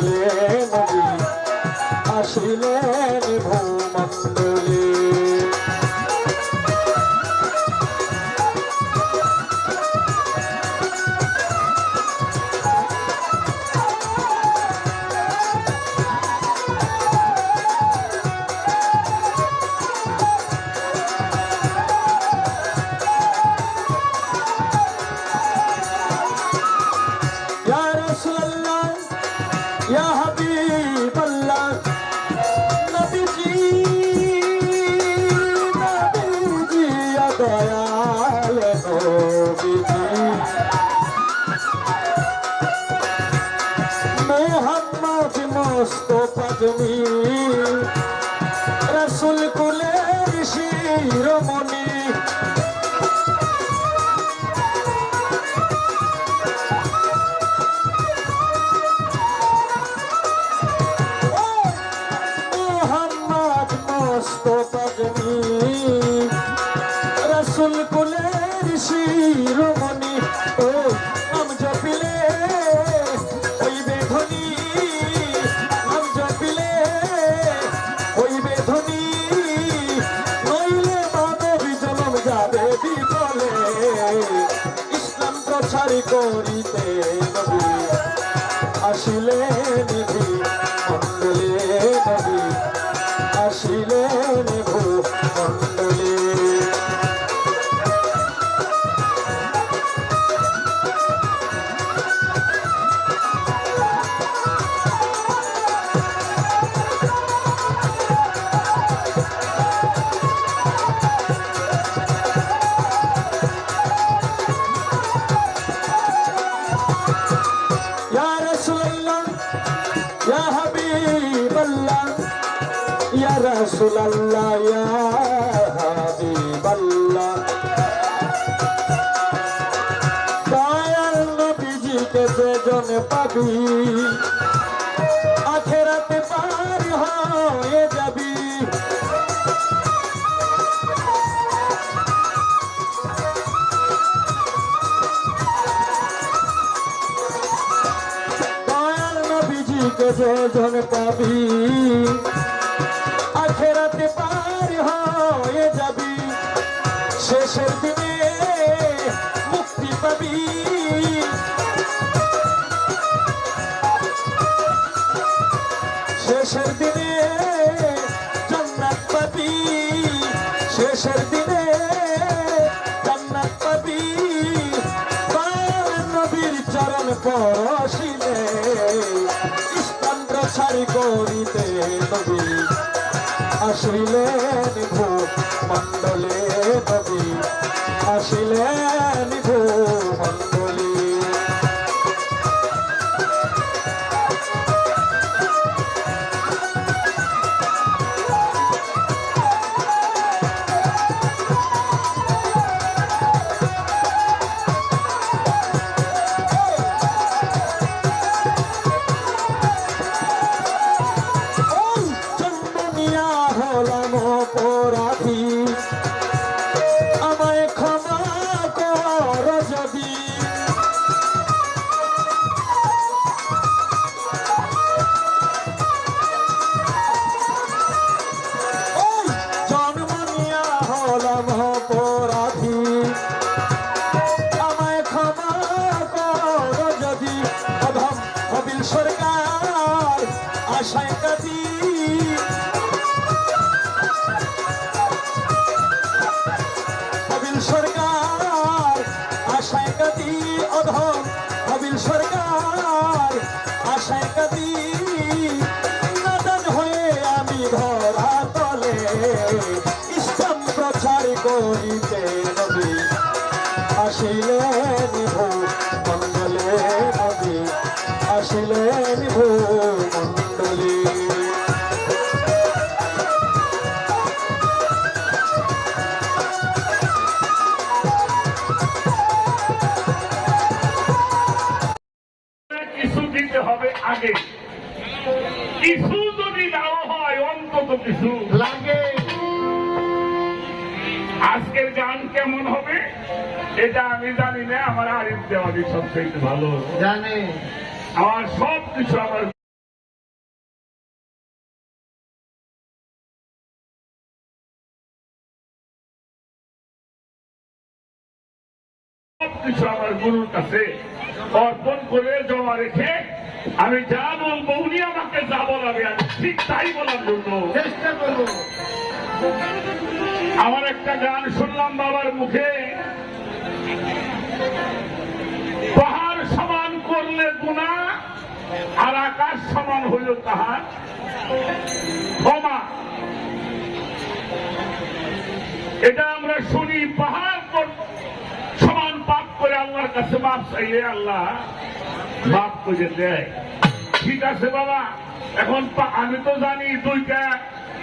Hallelujah. রসুল কুলের শিরোমণি ও আম জপিলে ওই বেধনি আম জপিলে ওই বেধনি, নইলে মানব জনম যাবে বিফলে ইসলাম প্রচার করিতে রসুল্লাহ হাবিবাল্লাহ। দয়াল নবীজিকে সেজন পাবি আখেরাতে পার হয়ে যাবি। দয়াল নবীজিকে সেজন পাবি নবী আসিলেন ভূ মণ্ডলে নবী আসিলেন ভূ টাকা দিয়ে কিছু যদি নাও হয় অন্তত কিছু। লাগে। আজকের গান কেমন হবে এটা আমি জানি না আমার আরিফ সবচেয়ে ভালো। জানে। আমার সব কিছু আমার সবকিছু আমার গুরুর কাছে অর্পণ করে জমা রেখে আমি যা বলব উনি যা বলাবে ঠিক তাই বলার জন্য। চেষ্টা করব। আমার একটা গান শুনলাম বাবার মুখে। পাহাড় সমান করলে গুণা আর আকাশ সমান হইল তাহার ক্ষমা। এটা আমরা শুনি পাহাড় কর- সমান পাপ করে আল্লাহর কাছে মাপ চাইলে আল্লাহ মাপ করে দেয়। ঠিক আছে বাবা? এখন আমি তো জানি দুইটা।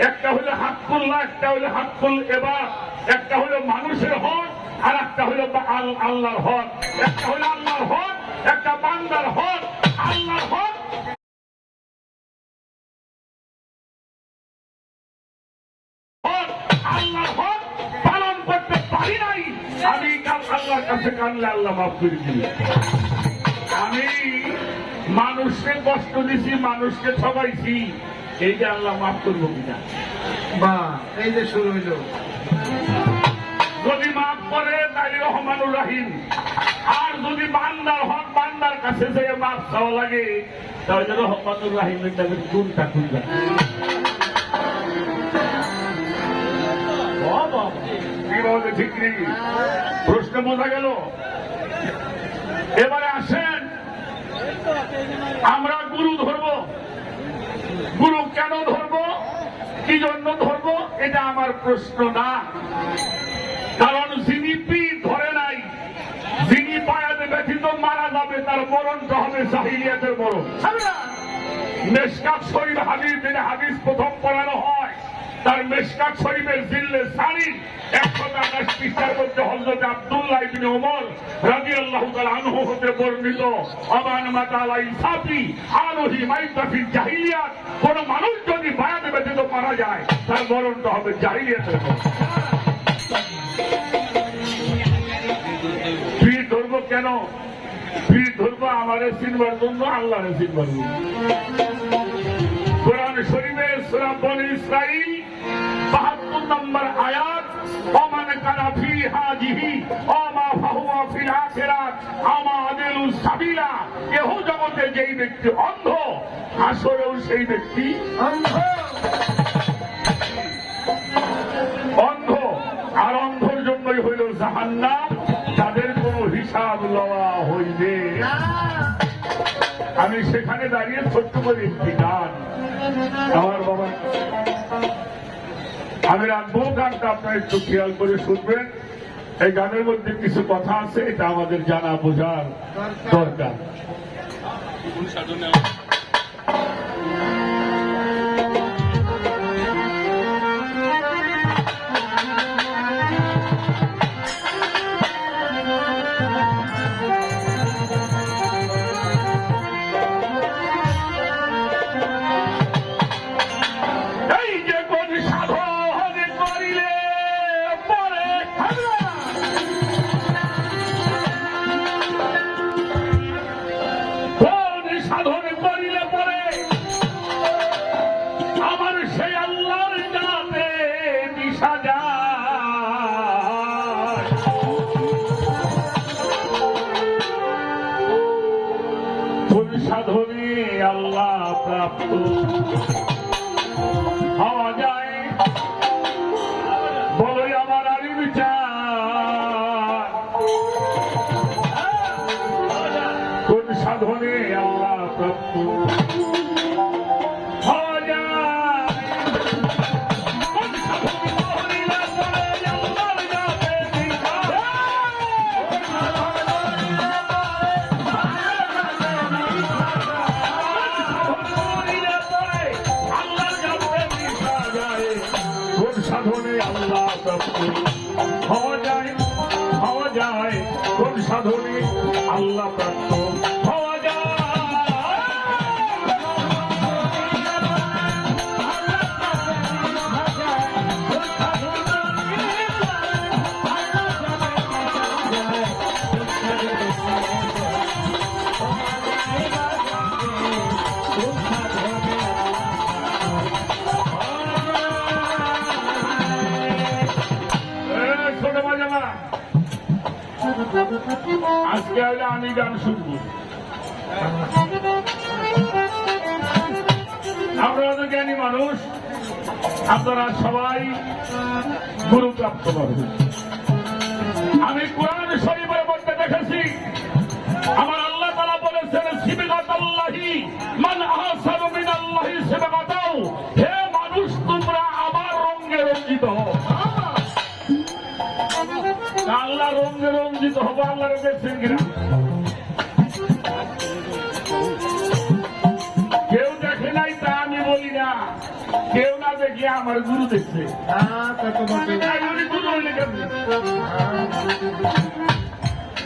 একটা হলো হাতকুল্লা একটা হলো হাতকুল এবার একটা হলো মানুষের হক, আর একটা হলো আল্লাহর হক। একটা হলো আল্লাহর হক, একটা বান্দার হক। আল্লাহর হক। আল্লাহর পালন করতে পারি নাই। আমি কাল আল্লাহর কাছে কানলে আল্লাহ মাফ করে আমি মানুষকে কষ্ট দিছি মানুষকে ঠকাইছি এই যে আল্লাহ মাফ করব কিনা? বা এই যে শুরু হইল। যদি মাফ করে তাহলে রহমানুর রাহিম। আর যদি বান্দার হক বান্দার কাছে যে মাফ চাওয়া লাগে তাহলে রহমানুর রাহিমের নামের গুণটা কি ঠিক নেই। প্রশ্ন বোঝা গেল? এবারে আসেন আমরা গুরু ধরব। গুরু কেন ধরব? কি জন্য ধরব? এটা আমার প্রশ্ন না। কারণ যিনি পীর ধরে নাই যিনি পায়াতে ব্যথিত মারা যাবে তার মরণটা হবে জাহিলিয়াতের মরণ। মেশকাত শরীর হাদিস দিনে হাদিস প্রথম পড়ানো হয়। তার মেশকাত শরীফের জিল্লে সারি। একশো আঠাশ পৃষ্ঠার মধ্যে হজরত আব্দুল্লাহ ওমর রাজি আল্লাহ হতে বর্ণিত আনহি মাইতাফি জাহিলিয়াত। কোন মানুষ যদি বায়াতে ব্যথিত মারা যায়, তার মরণটা হবে জাহিলিয়াতের ধরবো কেন? পীর ধরবো আমারে চিনবার জন্য, আল্লাহরে চিনবার জন্য। কোরআন শরীফে সূরা বনি ইসরাইল 72 নম্বর আয়াত, ওমান কানা ফি হাজিহি ওমা ফাহুয়া ফিল আখিরাত আমা আদিলু সাবিলা। এহ জগতে যেই ব্যক্তি অন্ধ আসরেও সেই ব্যক্তি অন্ধ। অন্ধ, আর অন্ধর জন্যই হইল জাহান্নাম, তাদের কোনো হিসাব লওয়া হইবে আমি সেখানে দাঁড়িয়ে ছোট্ট করে একটি গান। আমার বাবা আমি রাখব, গানটা আপনার একটু খেয়াল করে শুনবেন। এই গানের মধ্যে কিছু কথা আছে, এটা আমাদের জানা বোঝার দরকার। গান শুনব। আপনারা তো জ্ঞানী মানুষ, আপনারা সবাই গুরুপ্রাপ্ত পাবেন আমি কোরআন শরীফের মধ্যে দেখেছি, আমার আল্লাহ তালা বলেছেন সিবিগত আল্লাহি মান আহসানু মিনাল্লাহি সিবিগাতাও হে মানুষ, তোমরা আমার রঙে রঞ্জিত হও। আল্লাহ রঙে রঞ্জিত হব, আল্লাহরে দেখছেন কিনা? আমার গুরু দেখছে?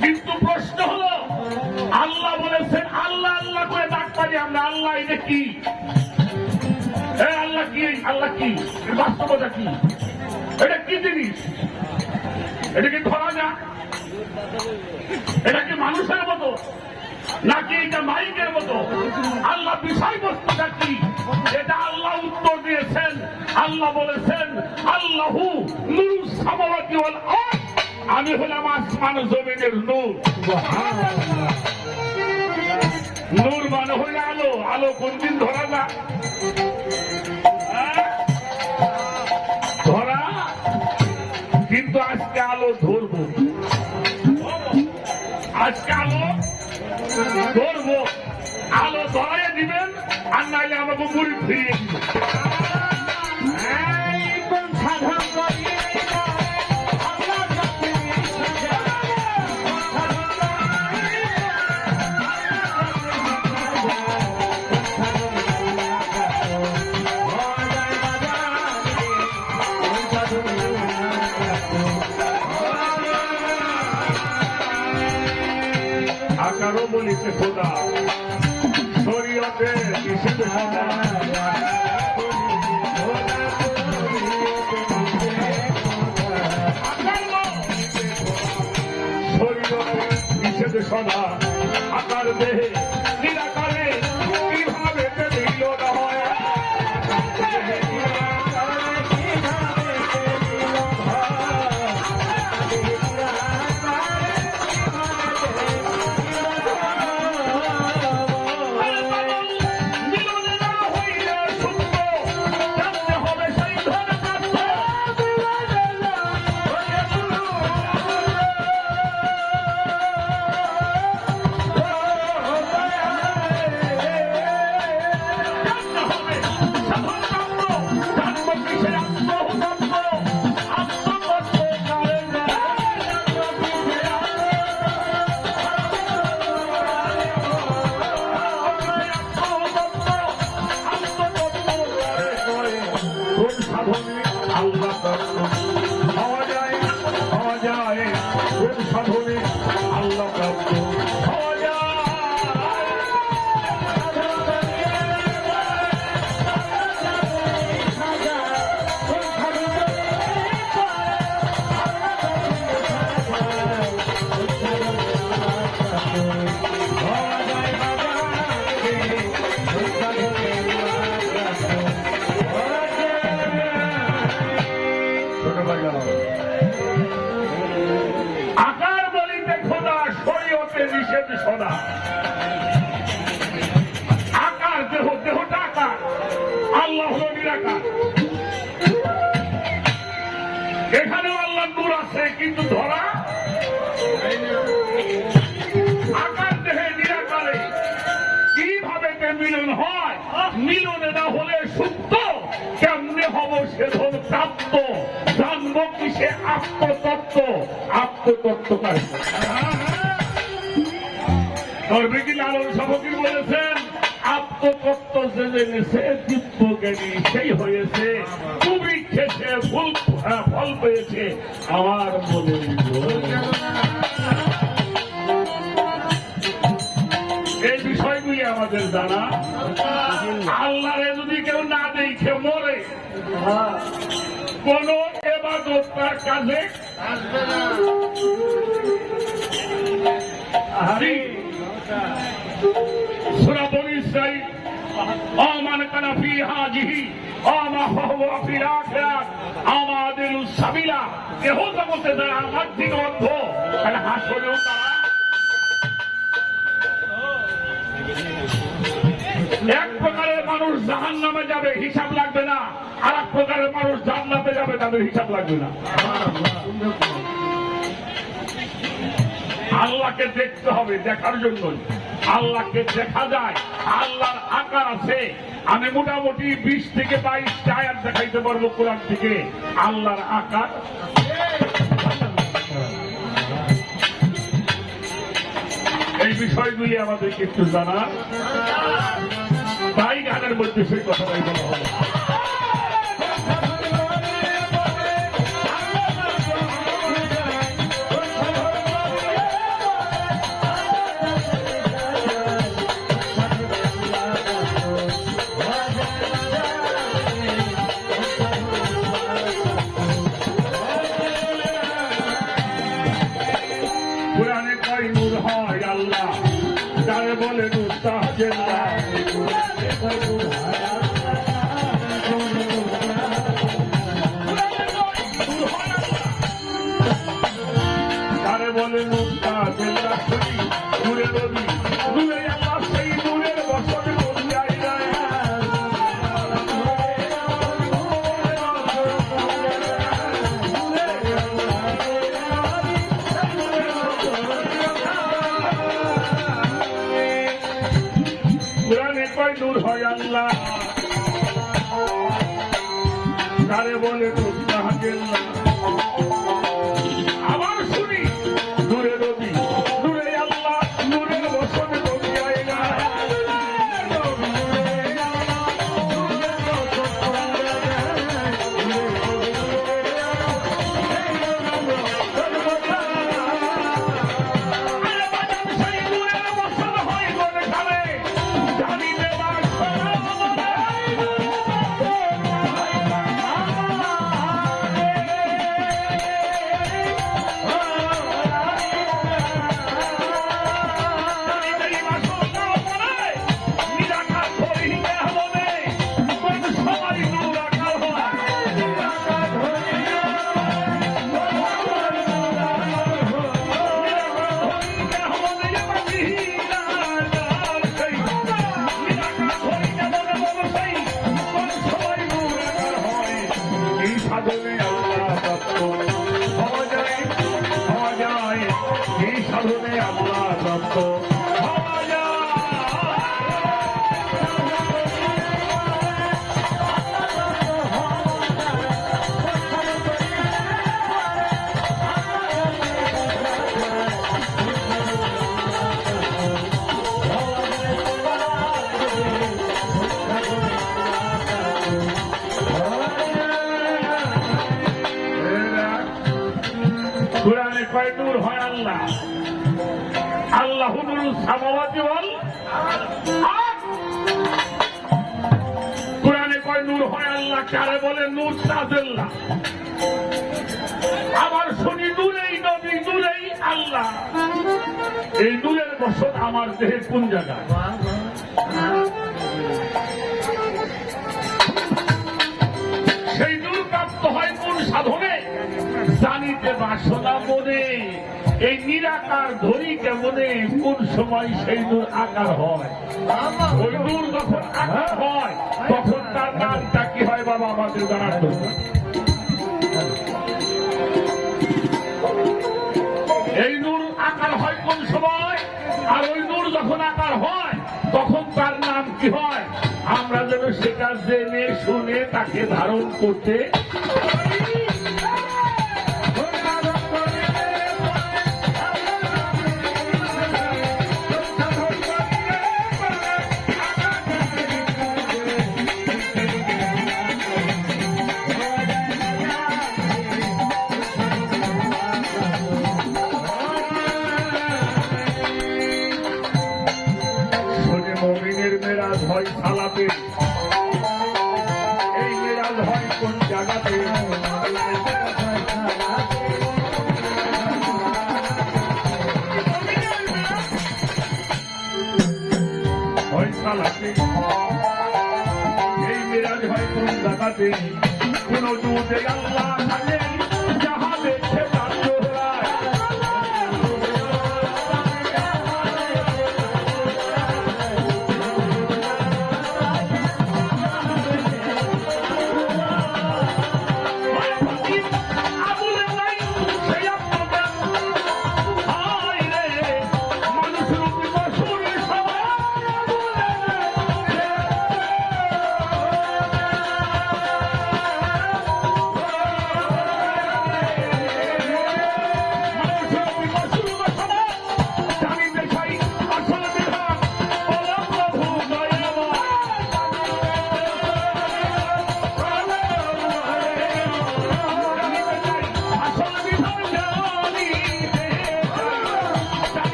কিন্তু প্রশ্ন হলো আল্লাহ বলেছেন আল্লাহ আল্লাহ করে ডাক পারি আমরা আল্লাহ এটা কি? আল্লাহ কি? আল্লাহ কি? বাস্তবতা কি? এটা কি জিনিস? এটা কি ধরা যা এটা কি মানুষের মতো? নাকি এটা মাইকের মতো? আল্লাহ বিষয়বস্তুটা কি? আল্লাহ বলেছেন, আল্লাহু আমি হলাম আসমান জমিনের নূর। নূর মানে হইল আলো। আলো কোনদিন ধরা না হ্যাঁ? ধরা? কিন্তু আজকে আলো ধরবো। আজকে আলো ধরবো। আলো ধরাই দিবেন, আর নাইলে আমাকে মুড়ি ফিরিয়ে দিবেন। 谢谢，收。মিলনে না হলে সুপ্ত। কেমনে হব সে ধন প্রাপ্ত? জানব কি সে আত্মতত্ত্ব আত্মতত্ত্ব লালন সামগ্রী বলেছেন? আত্মতত্ত্ব যে জেনেছে দিব্য জ্ঞানী সেই হয়েছে। তুমি খেছে ফুল আহ, ফল পেয়েছে আমার মনে এই বিষয়গুলি আমাদের জানা। কোন এবাদত তার কাছে আসবে না সুরাবনি সাই আমান কানা ফি হাজিহি আমা হুয়া ফি আখিরাত আমাদের সাবিলা কেহ জগতে যারা আমার দিকে তাহলে হাসলেও তারা মানুষ জাহান নামে যাবে, হিসাব লাগবে না। আর এক প্রকারের মানুষ জান্নাতে যাবে, তাদের হিসাব লাগবে না। আল্লাহকে দেখতে হবে দেখার জন্য আল্লাহকে দেখা যায়, আল্লাহর আকার আছে। আমি মোটামুটি বিশ থেকে বাইশ টায়ার দেখাইতে পারব কোরআন থেকে। আল্লাহর আকার এই বিষয়গুলি আমাদেরকে একটু জানা তাই গানের মধ্যে সেই কথাটাই বলা হবে নূর হয় আল্লাহ। আল্লাহ ওয়াল আরদ। কোরআনে কয়, নূর হয় আল্লাহ। কারে বলে, নূর আবার শুনি নূরেই নবী নূরেই আল্লাহ। এই নূরের বসত আমার দেহের কোন জায়গায়? সেই নূর প্রাপ্ত হয় কোন সাধনে? জানিতে বাসনা মনে, এই নিরাকার ধরি কেমনে? কোন সময় সেই নূর আকার হয়? নূর যখন আকার হয়, তখন তার নামটা কি হয় বাবা আমাদের জানার এই নূর আকার হয় কোন সময়? আর ওই নূর যখন আকার হয়, তখন তার নাম কি হয়? আমরা যেন সেটা জেনে শুনে তাকে ধারণ করতে হয় সালাতে এই মেরাজ হয় কোন জায়গাতে? কোন দুধে আল্লাহ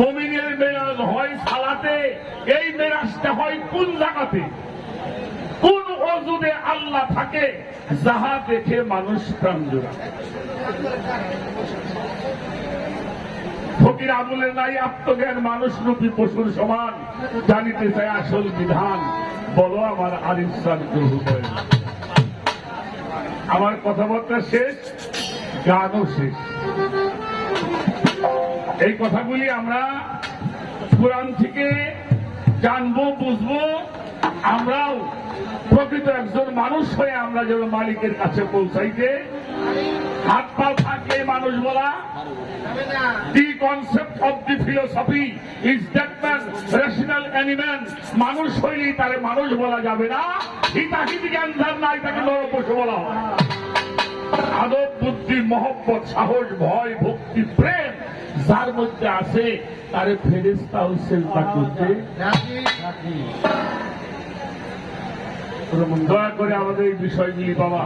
মমিনের মেরাজ হয় সালাতে, এই মেরাজটা হয় কোন জায়গাতে? কোন অজুদে আল্লাহ থাকে, যাহা দেখে মানুষ প্রাণ জোড়া ফকির আমলে নাই, আত্মজ্ঞান মানুষ রূপী পশুর সমান, জানিতে চায় আসল বিধান, বলো আমার আরিফান হৃদয় আমার কথাবার্তা শেষ, গানও শেষ। এই কথাগুলি আমরা কোরআন থেকে জানব, বুঝব। আমরাও প্রকৃত একজন মানুষ হয়ে আমরা যেন মালিকের কাছে পৌঁছাইতে হাত পা থাকলে মানুষ বলা। The concept of the philosophy is that man, rational animal, মানুষ হইলেই তারে মানুষ বলা যাবে না। হিতাহিতি জ্ঞান ধার নাই তাকে নর পশু বলা হয়। আদব বুদ্ধি, মহব্বত, সাহস, ভয়, ভক্তি, প্রেম, যার মধ্যে আছে তারে ফেরেস্তা হচ্ছে দয়া করে আমাদের এই বিষয়গুলি বাবা।